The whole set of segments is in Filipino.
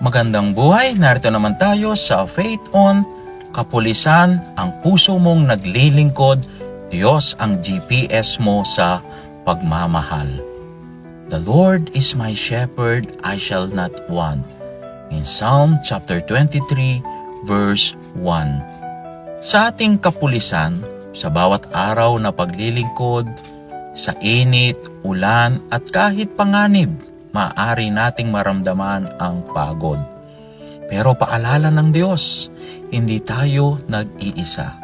Magandang buhay, narito naman tayo sa Faith On, Kapulisan, ang puso mong naglilingkod, Diyos ang GPS mo sa pagmamahal. The Lord is my shepherd, I shall not want. In Psalm chapter 23, verse 1. Sa ating kapulisan, sa bawat araw na paglilingkod, sa init, ulan at kahit panganib, maaari nating maramdaman ang pagod. Pero paalala ng Diyos, hindi tayo nag-iisa.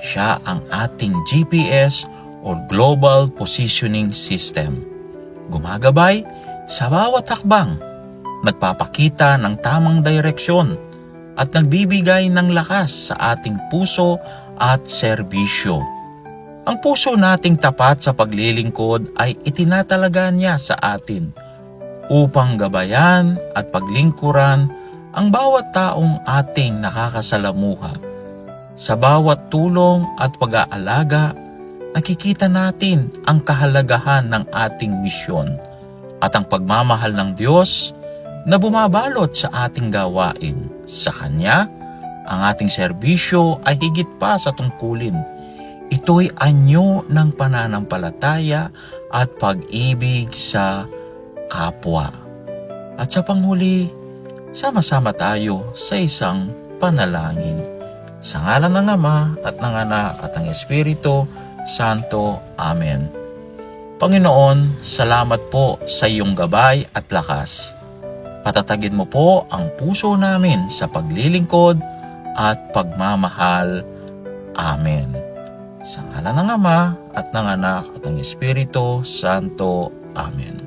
Siya ang ating GPS or Global Positioning System. Gumagabay sa bawat hakbang, nagpapakita ng tamang direksyon at nagbibigay ng lakas sa ating puso at serbisyo. Ang puso nating tapat sa paglilingkod ay itinatalaga niya sa atin upang gabayan at paglingkuran ang bawat taong ating nakakasalamuha. Sa bawat tulong at pag-aalaga, nakikita natin ang kahalagahan ng ating misyon at ang pagmamahal ng Diyos na bumabalot sa ating gawain. Sa Kanya, ang ating serbisyo ay higit pa sa tungkulin. Ito'y anyo ng pananampalataya at pag-ibig sa kapwa. At sa panghuli, sama-sama tayo sa isang panalangin. Sa ngalan ng Ama at ng Anak at ng Espiritu Santo. Amen. Panginoon, salamat po sa iyong gabay at lakas. Patatagin mo po ang puso namin sa paglilingkod at pagmamahal. Amen. Sa ngalan ng Ama at ng Anak at ng Espiritu Santo. Amen.